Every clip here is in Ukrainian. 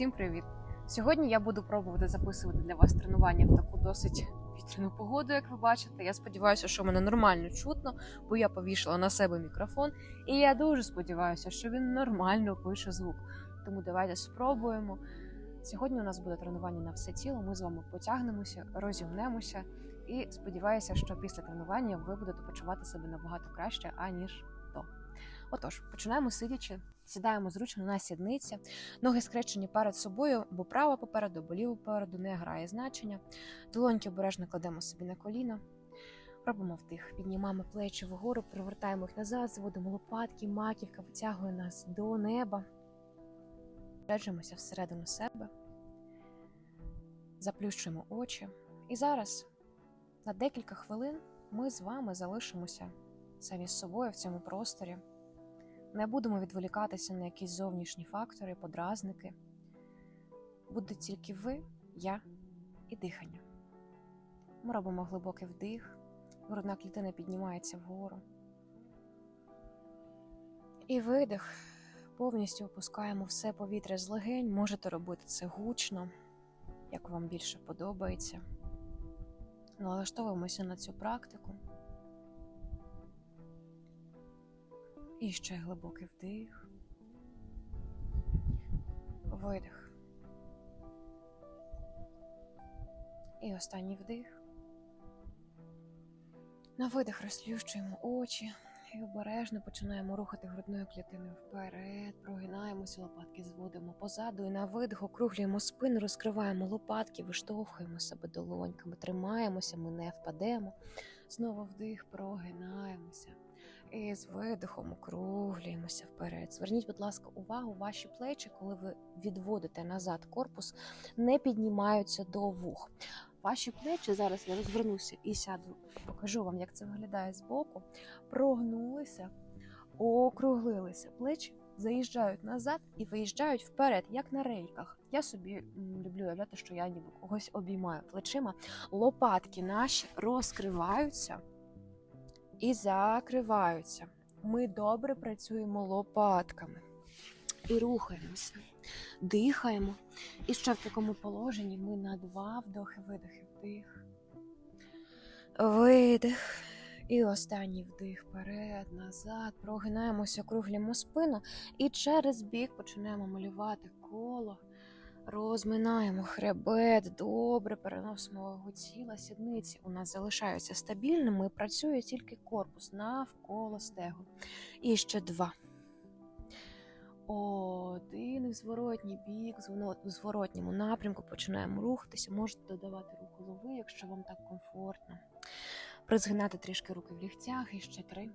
Всім привіт! Сьогодні я буду пробувати записувати для вас тренування в таку досить вітряну погоду, як ви бачите. Я сподіваюся, що мене нормально чутно, бо я повішала на себе мікрофон, і я дуже сподіваюся, що він нормально пише звук. Тому давайте спробуємо. Сьогодні у нас буде тренування на все тіло. Ми з вами потягнемося, розімнемося, і сподіваюся, що після тренування ви будете почувати себе набагато краще, аніж. Отож, починаємо сидячи, сідаємо зручно на сідниці, ноги скрещені перед собою, бо права попереду, бо ліва попереду не грає значення. Долоньки обережно кладемо собі на коліна. Робимо вдих, піднімаємо плечі вгору, привертаємо їх назад, зводимо лопатки, маківка витягує нас до неба. Реджимося всередину себе, заплющуємо очі. І зараз на декілька хвилин ми з вами залишимося самі з собою в цьому просторі. Не будемо відволікатися на якісь зовнішні фактори, подразники. Буде тільки ви, я і дихання. Ми робимо глибокий вдих, грудна клітина піднімається вгору. І видих. Повністю опускаємо все повітря з легень. Можете робити це гучно, як вам більше подобається. Налаштовуємося на цю практику. І ще глибокий вдих. Видих. І останній вдих. На видих розплющуємо очі і обережно починаємо рухати грудною клітиною вперед, прогинаємося, лопатки зводимо позаду і на видих округлюємо спину, розкриваємо лопатки, виштовхуємо себе долоньками, тримаємося, ми не впадемо. Знову вдих, прогинаємося. І з видихом округлюємося вперед. Зверніть, будь ласка, увагу, ваші плечі, коли ви відводите назад корпус, не піднімаються до вух. Ваші плечі, зараз я розвернуся і сяду, покажу вам, як це виглядає збоку. Прогнулися, округлилися. Плечі заїжджають назад і виїжджають вперед, як на рейках. Я собі люблю уявляти, що я ніби когось обіймаю плечима. Лопатки наші розкриваються і закриваються. Ми добре працюємо лопатками і рухаємося, дихаємо. І ще в такому положенні ми на два вдохи, видихи, вдих, видих. І останній вдих вперед, назад, прогинаємося, округлюємо спину і через бік починаємо малювати коло. Розминаємо хребет, добре переносимо вагу тіла, сідниці у нас залишаються стабільними, працює тільки корпус навколо стегу. І ще два. Один в зворотній бік, в зворотньому напрямку починаємо рухатися. Можете додавати рух голови, якщо вам так комфортно. Призгинати трішки руки в лігтях. І ще три.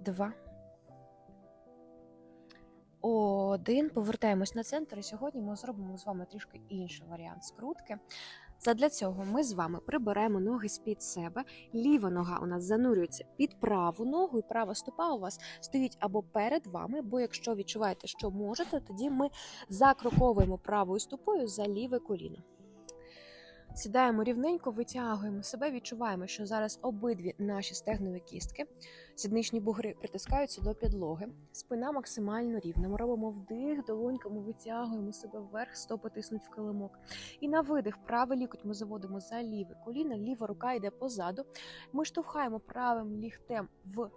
Два. Один. Повертаємось на центр, і сьогодні ми зробимо з вами трішки інший варіант скрутки. Задля цього ми з вами приберемо ноги з-під себе. Ліва нога у нас занурюється під праву ногу, і права стопа у вас стоїть або перед вами, бо якщо відчуваєте, що можете, тоді ми закроковуємо правою стопою за ліве коліно. Сідаємо рівненько, витягуємо себе, відчуваємо, що зараз обидві наші стегнові кістки, сідничні бугри притискаються до підлоги, спина максимально рівна. Ми робимо вдих, долоньками витягуємо себе вверх, стопи тиснуть в килимок. І на видих правий лікоть ми заводимо за ліве коліно, ліва рука йде позаду. Ми штовхаємо правим ліхтем в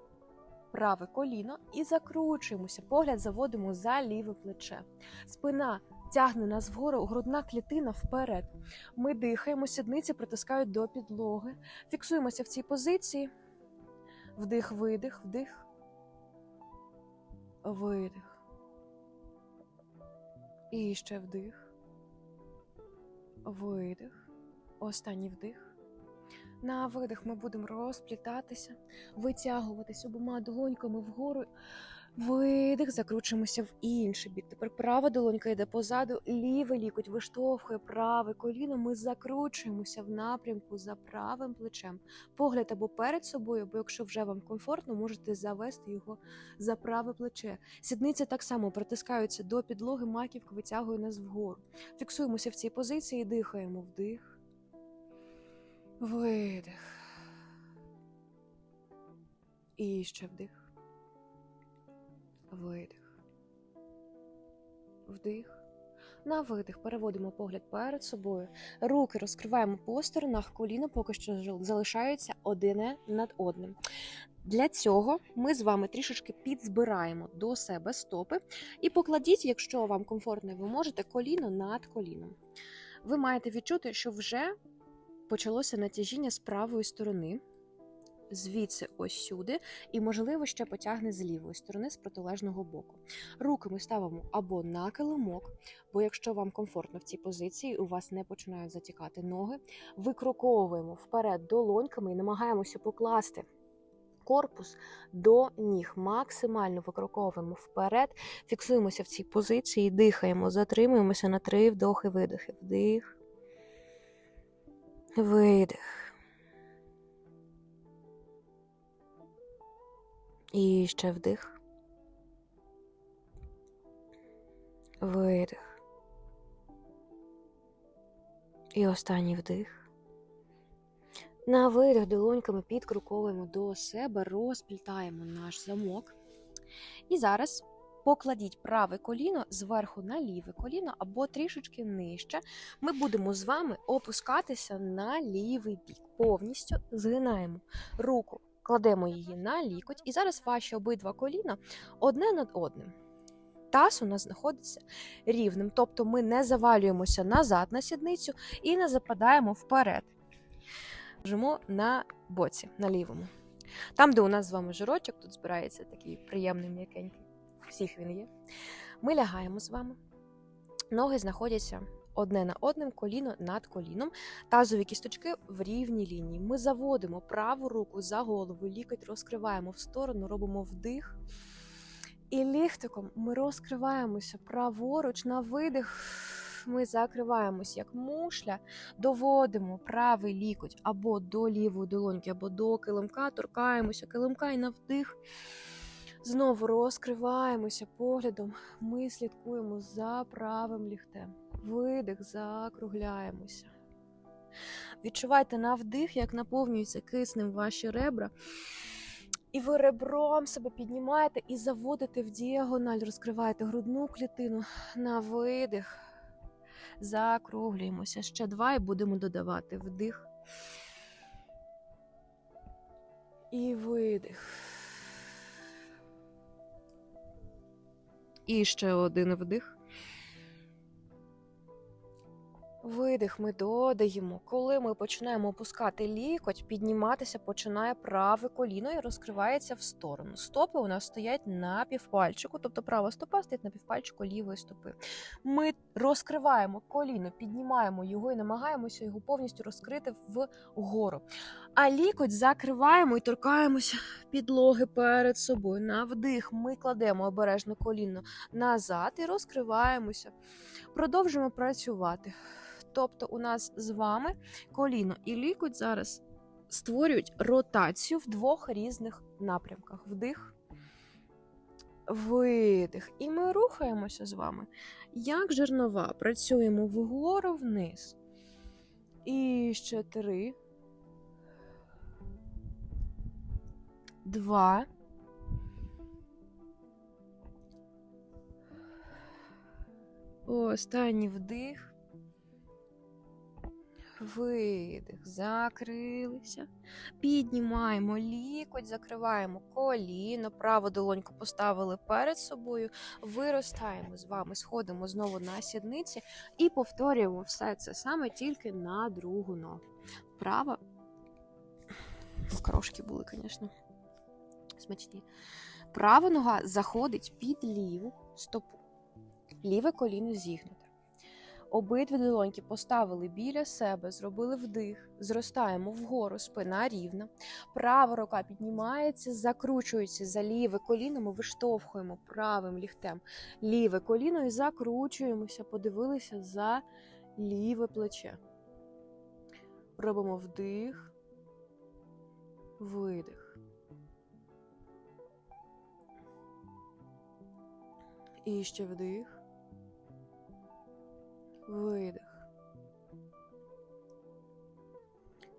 праве коліно і закручуємося. Погляд заводимо за ліве плече. Спина тягне нас вгору, грудна клітина вперед. Ми дихаємо, сідниці притискають до підлоги. Фіксуємося в цій позиції. Вдих, видих, вдих. Видих. І ще вдих. Видих. Останній вдих. На видих ми будемо розплітатися, витягуватись обома долоньками вгору. Видих, закручуємося в інший бік. Тепер права долонька йде позаду, лівий лікоть виштовхує праве коліно. Ми закручуємося в напрямку за правим плечем. Погляд або перед собою, бо якщо вже вам комфортно, можете завести його за праве плече. Сідниці так само притискаються до підлоги, маківка витягує нас вгору. Фіксуємося в цій позиції, дихаємо вдих. Видих. І ще вдих. Видих. Вдих. На видих переводимо погляд перед собою. Руки розкриваємо по сторонах, коліна поки що залишаються одне над одним. Для цього ми з вами трішечки підзбираємо до себе стопи і покладіть, якщо вам комфортно, ви можете коліно над коліном. Ви маєте відчути, що вже почалося натяжіння з правої сторони, звідси ось сюди, і, можливо, ще потягне з лівої сторони, з протилежного боку. Руки ми ставимо або на килимок, бо якщо вам комфортно в цій позиції, у вас не починають затікати ноги, викроковуємо вперед долоньками і намагаємося покласти корпус до ніг. Максимально викроковуємо вперед, фіксуємося в цій позиції, дихаємо, затримуємося на три вдохи, видихи. Вдих. Видих. І ще вдих. Видих. І останній вдих. На видих долоньками підкруковуємо до себе, розплітаємо наш замок. І зараз покладіть праве коліно зверху на ліве коліно або трішечки нижче. Ми будемо з вами опускатися на лівий бік. Повністю згинаємо руку, кладемо її на лікоть, і зараз ваші обидва коліна одне над одним. Таз у нас знаходиться рівним, тобто ми не завалюємося назад на сідницю і не западаємо вперед. Лежимо на боці, на лівому. Там, де у нас з вами жирочок, тут збирається такий приємний м'якенький. Всіх він є. Ми лягаємо з вами. Ноги знаходяться одне на одним, коліно над коліном. Тазові кісточки в рівній лінії. Ми заводимо праву руку за голову, лікоть розкриваємо в сторону, робимо вдих. І ліхтиком ми розкриваємося праворуч на видих. Ми закриваємось як мушля, доводимо правий лікоть або до лівої долоньки, або до килимка, торкаємося, килимка і на вдих. Знову розкриваємося поглядом. Ми слідкуємо за правим ліхтем. Видих, закругляємося. Відчувайте на вдих, як наповнюються киснем ваші ребра. І ви ребром себе піднімаєте і заводите в діагональ, розкриваєте грудну клітину на видих. Закруглюємося. Ще два і будемо додавати вдих. І видих. І ще один вдих. Видих ми додаємо. Коли ми починаємо опускати лікоть, підніматися починає праве коліно і розкривається в сторону. Стопи у нас стоять на півпальчику, тобто права стопа стоїть на півпальчику лівої стопи. Ми розкриваємо коліно, піднімаємо його і намагаємося його повністю розкрити вгору. А лікоть закриваємо і торкаємося підлоги перед собою. На вдих ми кладемо обережно коліно назад і розкриваємося. Продовжуємо працювати. Тобто, у нас з вами коліно і лікоть зараз створюють ротацію в двох різних напрямках: вдих, видих. І ми рухаємося з вами. Як жернова, працюємо вгору вниз. І ще три. Два. Останній вдих. Видих, закрилися. Піднімаємо лікоть, закриваємо коліно, праву долоньку поставили перед собою, виростаємо з вами, сходимо знову на сідниці і повторюємо все це саме тільки на другу ногу. Права. Крошки були, звісно, смачні. Права нога заходить під ліву стопу. Ліве коліно зігнуте. Обидві долоньки поставили біля себе, зробили вдих, зростаємо вгору, спина рівна. Права рука піднімається, закручується за ліве коліно, ми виштовхуємо правим ліхтем ліве коліно і закручуємося, подивилися за ліве плече. Робимо вдих, видих. І ще вдих. Видих.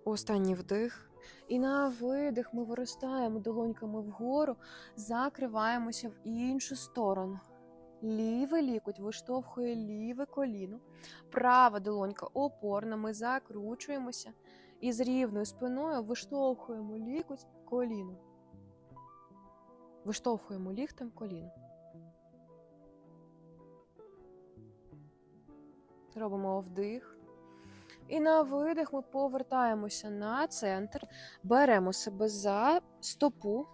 Останній вдих. І на видих ми виростаємо долоньками вгору, закриваємося в іншу сторону. Лівий лікоть виштовхує ліве коліно. Права долонька опорна. Ми закручуємося. І з рівною спиною виштовхуємо лікоть коліно. Виштовхуємо ліктем коліно. Робимо вдих. І на видих ми повертаємося на центр, беремо себе за стопу,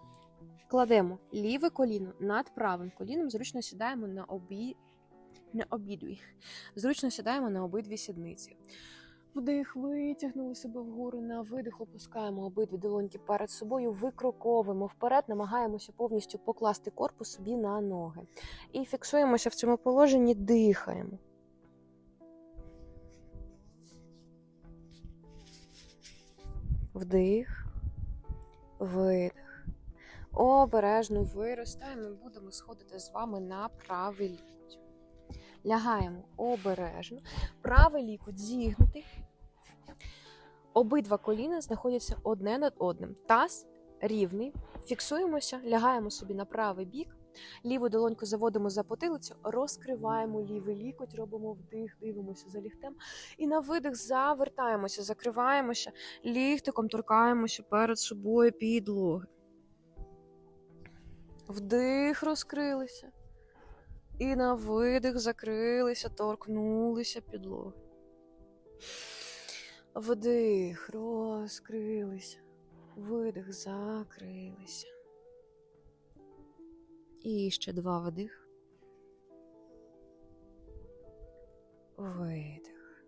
кладемо ліве коліно над правим коліном, зручно сідаємо на обі... на обидві. Зручно сідаємо на обидві сідниці. Вдих, витягнули себе вгору, на видих опускаємо обидві долоньки перед собою, викроковуємо вперед, намагаємося повністю покласти корпус собі на ноги. І фіксуємося в цьому положенні, дихаємо. Вдих, видих. Обережно виростаємо будемо сходити з вами на правий лікоть. Лягаємо обережно. Правий лікоть зігнутий. Обидва коліна знаходяться одне над одним. Таз рівний. Фіксуємося, лягаємо собі на правий бік. Ліву долоньку заводимо за потилицю, розкриваємо лівий лікоть, робимо вдих, дивимося за ліхтем. І на видих завертаємося, закриваємося, ліхтиком торкаємося перед собою підлоги. Вдих, розкрилися. І на видих закрилися, торкнулися підлоги. Вдих, розкрилися. Видих, закрилися. І ще два вдих. Видих.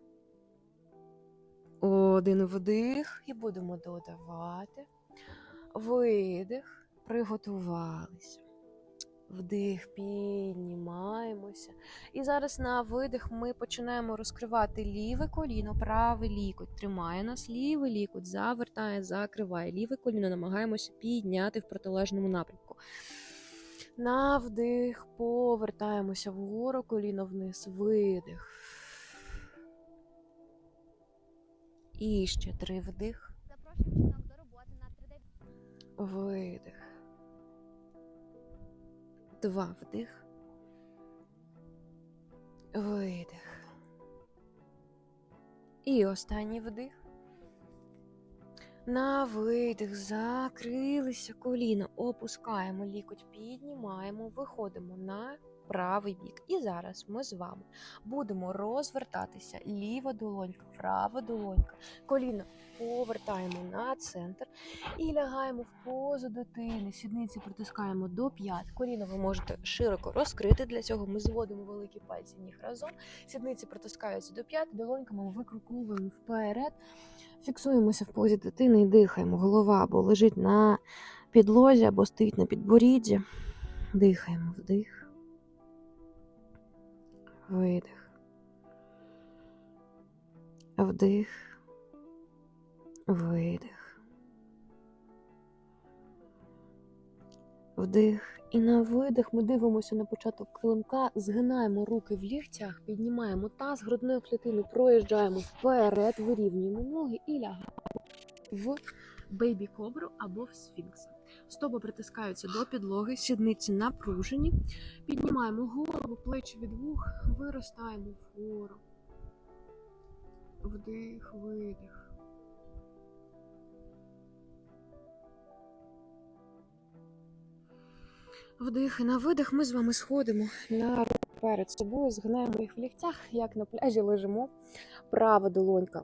Один вдих і будемо додавати. Видих. Приготувалися. Вдих, піднімаємося. І зараз на видих ми починаємо розкривати ліве коліно, правий лікоть. Тримає нас, лівий лікоть, завертає, закриває. Ліве коліно намагаємося підняти в протилежному напрямку. На вдих, повертаємося вгору, коліно вниз, видих. І ще три вдих, Запрошуємо жінок до роботи на 3D видих. Два вдих. Видих. І останній вдих. На видих закрилися коліна, опускаємо лікоть, піднімаємо, виходимо на правий бік. І зараз ми з вами будемо розвертатися ліва долонька, права долонька, коліно повертаємо на центр і лягаємо в позу дитини. Сідниці притискаємо до п'ят. Коліно ви можете широко розкрити. Для цього ми зводимо великі пальці ніг разом. Сідниці притискаються до п'ят, долоньками викруковуємо вперед. Фіксуємося в позі дитини і дихаємо. Голова або лежить на підлозі, або стоїть на підборідді. Дихаємо вдих. Видих. Вдих. Видих. Вдих. І на видих ми дивимося на початок килимка, згинаємо руки в ліктях, піднімаємо таз, грудною клітиною проїжджаємо вперед, вирівнюємо ноги і лягаємо в бейбі кобру або в сфінкса. Стопи притискаються до підлоги, сідниці напружені. Піднімаємо голову, плечі від вух, виростаємо вгору. Вдих, видих. Вдих і на видих ми з вами сходимо на руки перед собою, згинаємо їх в ліктях, як на пляжі лежимо. Права долонька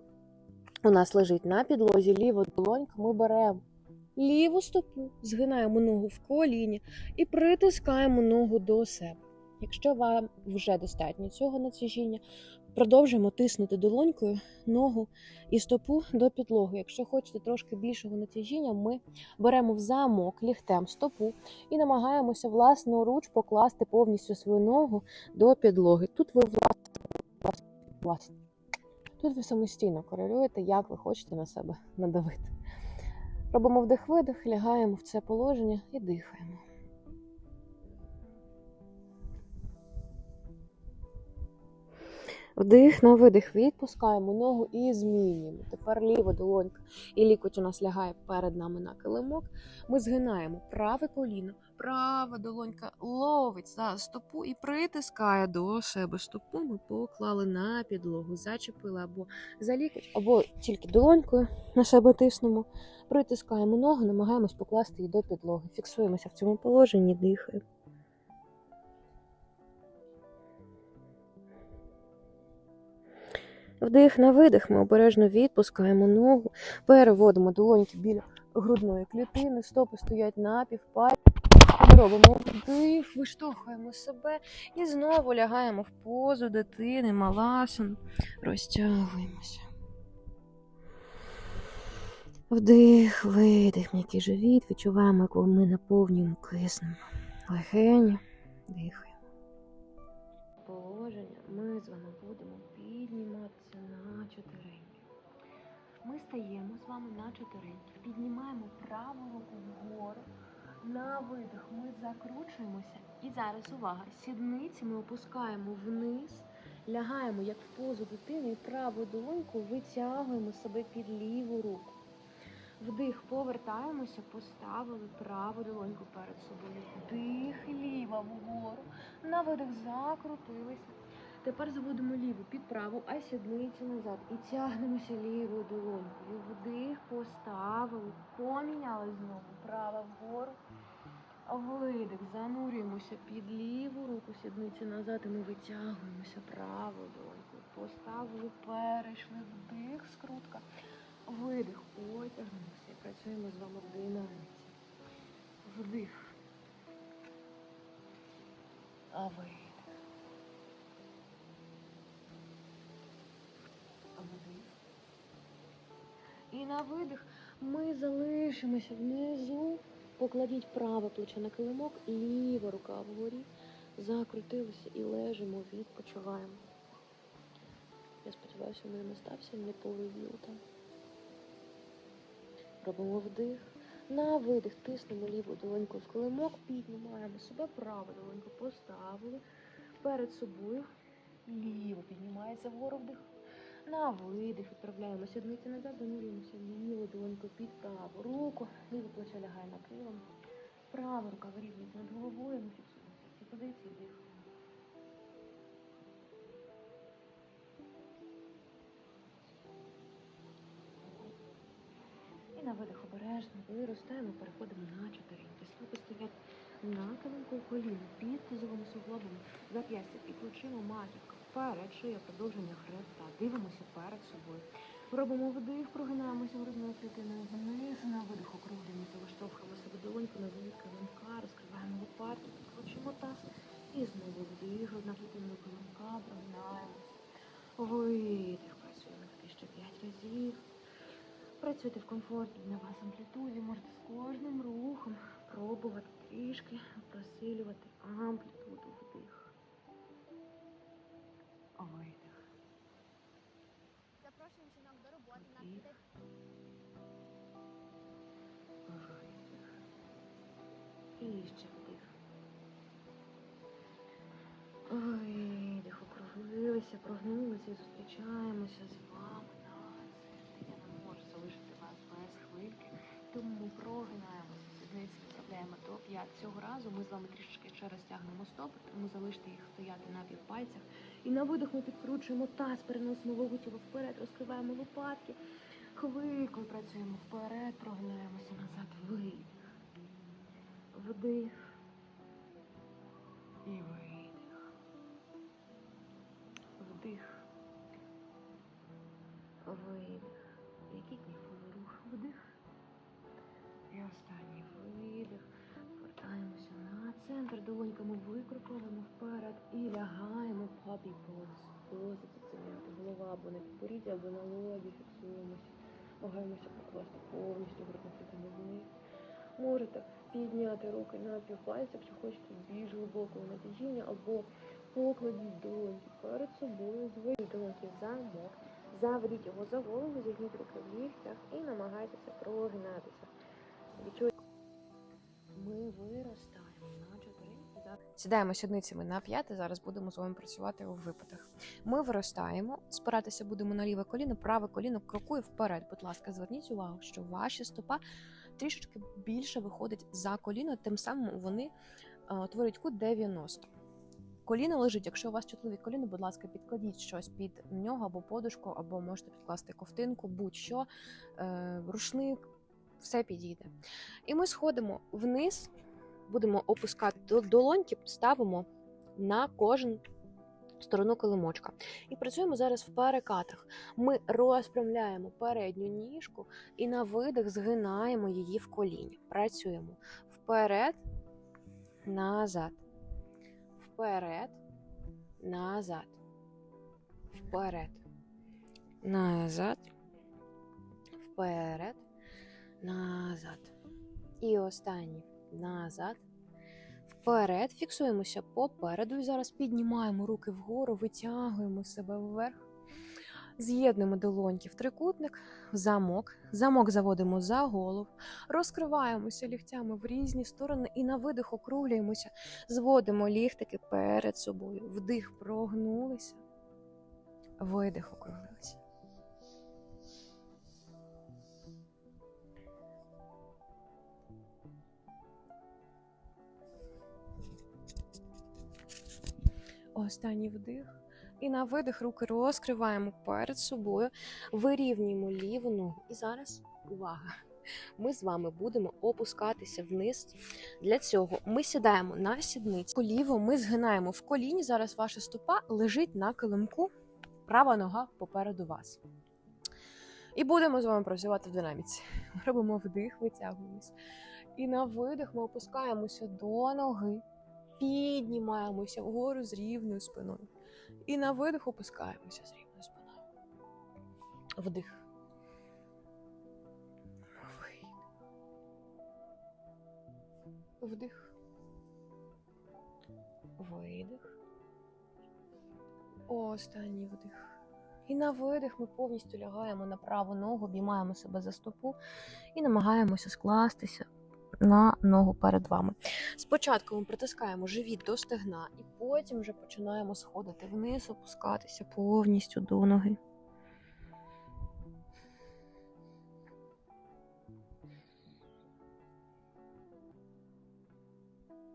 у нас лежить на підлозі, ліва долонька ми беремо ліву стопу, згинаємо ногу в коліні і притискаємо ногу до себе. Якщо вам вже достатньо цього натяжіння, продовжуємо тиснути долонькою ногу і стопу до підлоги. Якщо хочете трошки більшого натяжіння, ми беремо в замок ліхтем стопу і намагаємося власноруч покласти повністю свою ногу до підлоги. Тут ви власне. Тут ви самостійно корелюєте, як ви хочете на себе надавити. Робимо вдих-видих, лягаємо в це положення і дихаємо. Вдих на видих, відпускаємо ногу і змінюємо. Тепер ліва долонька і лікоть у нас лягає перед нами на килимок. Ми згинаємо праве коліно, Права долонька ловить за стопу і притискає до себе стопу. Ми поклали на підлогу, зачепили або за лікоть, або тільки долонькою на себе тиснемо. Притискаємо ногу, намагаємось покласти її до підлоги. Фіксуємося в цьому положенні, дихаємо. Вдих на видих, ми обережно відпускаємо ногу, переводимо долоньки біля грудної клітини, стопи стоять на півпальці. Ми робимо вдих, виштовхуємо себе і знову лягаємо в позу дитини, маласану, розтягуємося. Вдих, видих, м'який живіт, відчуваємо, як ми наповнюємо киснем легені, дихаємо. Положення ми з вами будемо підніматися на чотиреньки. Ми стаємо з вами на чотиреньки, піднімаємо праву руку вгору. На видих ми закручуємося. І зараз увага. Сідниці ми опускаємо вниз, лягаємо як в позу дитини, і праву долоньку витягуємо себе під ліву руку. Вдих, повертаємося, поставили праву долоньку перед собою. Вдих, ліва вгору. На видих закрутилися. Тепер заводимо ліву під праву, а сідниці назад. І тягнемося лівою долонькою. Вдих, поставили, поміняли знову. Права вгору. Видих, занурюємося під ліву руку, сідниці назад, і ми витягуємося правою долонькою. Поставили, перейшли вдих, скрутка. Видих, потягнемося. І працюємо з вами в динаміці. Вдих. А видих. І на видих ми залишимося внизу. Покладіть праве плече на килимок, ліва рука вгорі. Закрутилися і лежимо, відпочиваємо. Я сподіваюся, у мене не стався неповий віл там. Робимо вдих. На видих тиснемо ліву долоньку в килимок, піднімаємо себе, праву долоньку поставили перед собою. Ліво піднімається вгору вдих. На видих відправляємо. Сідниці назад, занурюємося ліву долоньку під праву руку, ліве плече лягає на килим. Права рука вирівнюється над головою, ми фіксуємося в цій позиції, дихаємо. І на видих обережно виростаємо, переходимо на чотиринки. Стопи стоять на килимку коліна, під кузовим суглобом, зап'ястя під плечима, маківка, вперед, шия, продовження хребта. Дивимося перед собою. Робимо вдих, прогинаємося грудною клітиною вниз, на видих округлюємося, виштовхуємо себе долоньку на вид килимка, розкриваємо лопатки, підкручуємо таз. І знову вдих, грудна клітина до килимка, прогинаємося. Видих, працюємо таки ще 5 разів. Працюйте в комфортній для вас амплітуді, можете з кожним рухом пробувати трішки посилювати амплітуду. Видих. Запрошуємо жінок до роботи на Вдих. 3D Видих. І ще вдих. Видих. Округлилися, прогнулися і зустрічаємося з вами на. Я не можу залишити вас без хвильки. Тому прогинаємося, сідниці відправляємо до п'ят. Цього разу ми з вами трішечки ще розтягнемо стопи, тому залиште їх стояти на півпальцях. І на видих ми підкручуємо таз, переносимо тіло вперед, розкриваємо лопатки. Хвилькою працюємо вперед, прогинаємося назад, видих. Вдих. І видих. Вдих. Видих. Який кайфовий рух. Вдих. І останній видих. Повертаємося на центр, долоньками викрокуємо вперед і лягаємо поз. Поза підсиняти. Голова або на підборідді, або на лобі фіксуємося. Намагаємося покласти повністю грудну клітину вниз. Можете підняти руки на півпальця, якщо хочете більш глибокого натяжіння, або покладіть долоньки перед собою, зведіть долоньки в замок, заведіть його за голову, зігніть руки в ліктях і намагайтеся прогинатися. Відчуйте. Ми виростаємо. Сідаємо сідницями на п'яти. Зараз будемо з вами працювати у випадах. Ми виростаємо, спиратися будемо на ліве коліно, праве коліно крокує вперед. Будь ласка, зверніть увагу, що ваша стопа трішечки більше виходить за коліно, тим самим вони е, творять кут 90. Коліно лежить, якщо у вас чутливі коліно, будь ласка, підкладіть щось під нього або подушку, або можете підкласти ковтинку, будь-що, е, рушник, все підійде. І ми сходимо вниз, будемо опускати долоньки, ставимо на кожен сторону килимочка. І працюємо зараз в перекатах. Ми розпрямляємо передню ніжку і на видих згинаємо її в коліні. Працюємо вперед, назад, вперед, назад, вперед, назад, вперед, назад. І останній назад. Вперед, фіксуємося попереду і зараз піднімаємо руки вгору, витягуємо себе вверх. З'єднуємо долоньки в трикутник, в замок. Замок заводимо за голову, розкриваємося ліктями в різні сторони і на видих округлюємося, зводимо ліхтики перед собою. Вдих, прогнулися, видих, округлилися. Останній вдих. І на видих руки розкриваємо перед собою, вирівнюємо ліву ногу. І зараз увага! Ми з вами будемо опускатися вниз. Для цього ми сідаємо на сідницю. Ліво ми згинаємо в коліні. Зараз ваша стопа лежить на килимку, права нога попереду вас. І будемо з вами працювати в динаміці. Робимо вдих, витягуємось. І на видих ми опускаємося до ноги, піднімаємося вгору з рівною спиною. І на видих опускаємося з рівною спиною. Вдих. Вдих. Видих. Останній вдих. І на видих ми повністю лягаємо на праву ногу, обіймаємо себе за стопу і намагаємося скластися на ногу перед вами. Спочатку ми притискаємо живіт до стегна, і потім вже починаємо сходити вниз, опускатися повністю до ноги.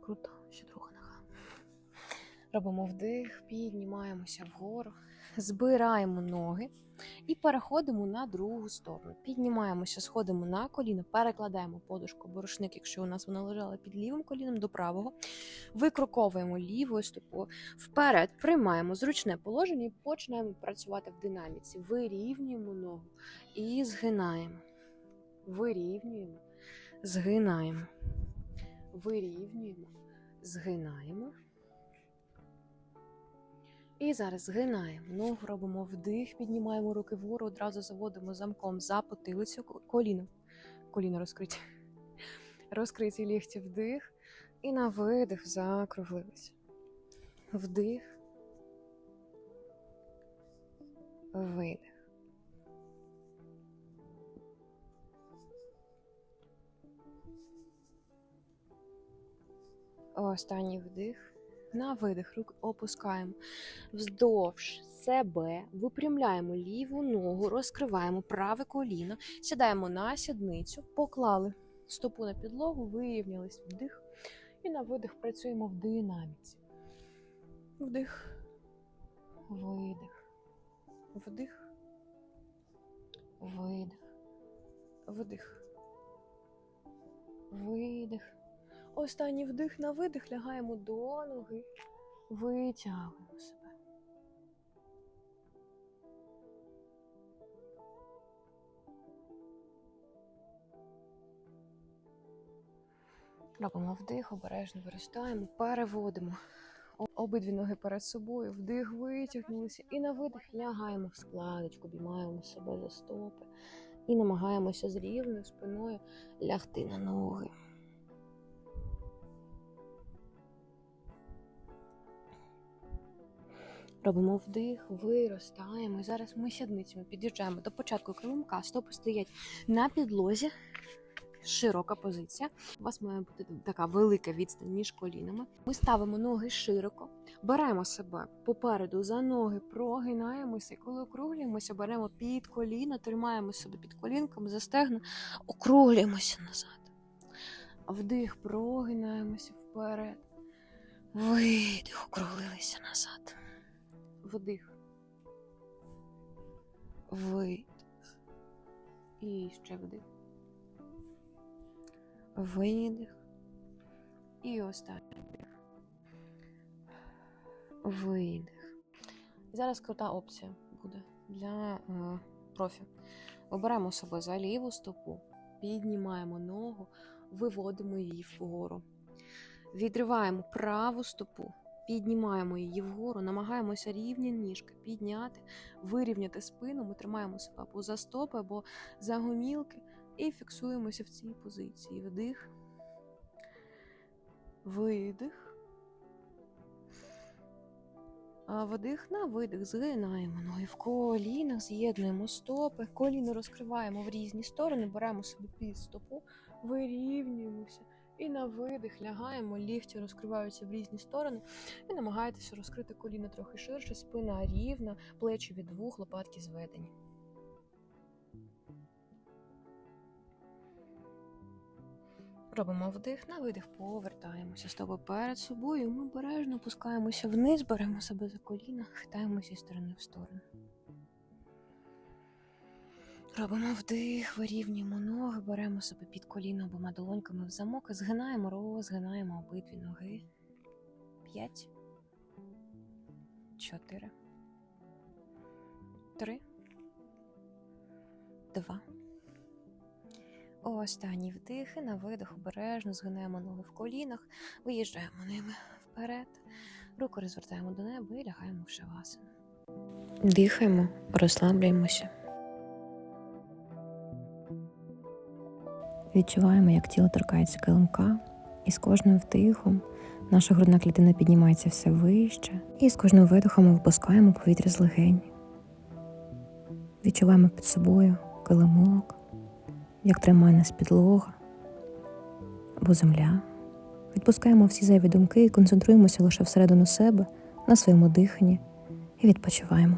Круто, ще друга нога. Робимо вдих, піднімаємося вгору, збираємо ноги і переходимо на другу сторону. Піднімаємося, сходимо на коліно, перекладаємо подушку або рушник, якщо у нас вона лежала під лівим коліном до правого. Викроковуємо лівою стопою вперед, приймаємо зручне положення і починаємо працювати в динаміці. Вирівнюємо ногу і згинаємо. Вирівнюємо, згинаємо. Вирівнюємо, згинаємо. І зараз згинаємо. Ногу робимо вдих, піднімаємо руки вгору, одразу заводимо замком за потилицю коліно. Коліно розкриті. Розкриті лігті вдих. І на видих закруглилися. Вдих. Видих. Останній вдих. На видих рук опускаємо. Вздовж себе, випрямляємо ліву ногу, розкриваємо праве коліно, сідаємо на сідницю, поклали стопу на підлогу, вирівнялись. Вдих. І на видих працюємо в динаміці. Вдих, видих, вдих, видих, вдих, видих. Останній вдих на видих лягаємо до ноги, витягуємо себе. Робимо вдих, обережно виростаємо, переводимо обидві ноги перед собою, вдих, витягнулися, і на видих лягаємо в складочку, обіймаємо себе за стопи і намагаємося з рівною спиною лягти на ноги. Робимо вдих, виростаємо. І зараз ми сідницями під'їжджаємо до початку килимка. Стопи стоять на підлозі. широка позиція. У вас має бути така велика відстань між колінами. Ми ставимо ноги широко, беремо себе попереду за ноги, прогинаємося. І коли округлюємося, беремо під коліна, тримаємо себе під колінками, за стегна, округлюємося назад. Вдих, прогинаємося вперед. Видих, округлилися назад. Вдих. Видих. І ще вдих. Видих. І останній вдих. Видих. Зараз крута опція буде для е, профі. Оберемо себе за ліву стопу, піднімаємо ногу, виводимо її вгору. Відриваємо праву стопу, піднімаємо її вгору, намагаємося рівні ніжки підняти, вирівняти спину. Ми тримаємо себе або за стопи, або за гомілки і фіксуємося в цій позиції. Вдих, видих. А вдих на видих, згинаємо ноги в колінах, з'єднуємо стопи, коліно розкриваємо в різні сторони, беремо собі під стопу, вирівнюємося. І на видих лягаємо, лігті розкриваються в різні сторони. І намагайтеся розкрити коліно трохи ширше, спина рівна, плечі від вух, лопатки зведені. Робимо вдих, на видих, повертаємося стопи перед собою. Ми обережно опускаємося вниз, беремо себе за коліна, хитаємося з сторони в сторону. Робимо вдих, вирівнюємо ноги, беремо себе під коліно обома долоньками в замок і згинаємо, розгинаємо обидві ноги. П'ять. Чотири. Три. Два. Останній вдих і на видих обережно згинаємо ноги в колінах, виїжджаємо ними вперед, руку розвертаємо до неба і лягаємо в шавасану. Дихаємо, розслаблюємося. Відчуваємо, як тіло торкається килимка, і з кожним вдихом наша грудна клітина піднімається все вище, і з кожним видихом ми випускаємо повітря з легень. Відчуваємо під собою килимок, як тримає нас підлога або земля. Відпускаємо всі зайві думки і концентруємося лише всередину себе, на своєму диханні і відпочиваємо.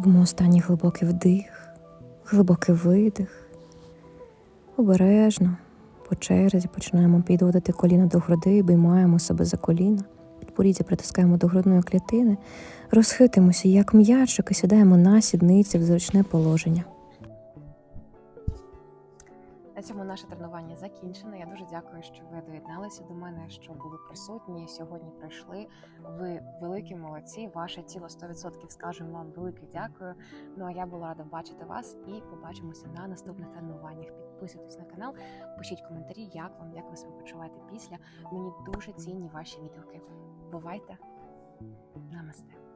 Робимо останній глибокий вдих, глибокий видих. Обережно, по черзі починаємо підводити коліна до груди, обіймаємо себе за коліна, підборіддя притискаємо до грудної клітини, розхитуємося як м'ячик і сідаємо на сідниці в зручне положення. Наше тренування закінчено. Я дуже дякую, що ви доєдналися до мене, що були присутні сьогодні. Прийшли. Ви великі молодці. Ваше тіло 100% скажемо вам велике дякую. Ну а я була рада бачити вас і побачимося на наступних тренуваннях. Підписуйтесь на канал, пишіть коментарі, як вам, як ви себе почуваєте після. Мені дуже цінні ваші відгуки. Бувайте! Намасте!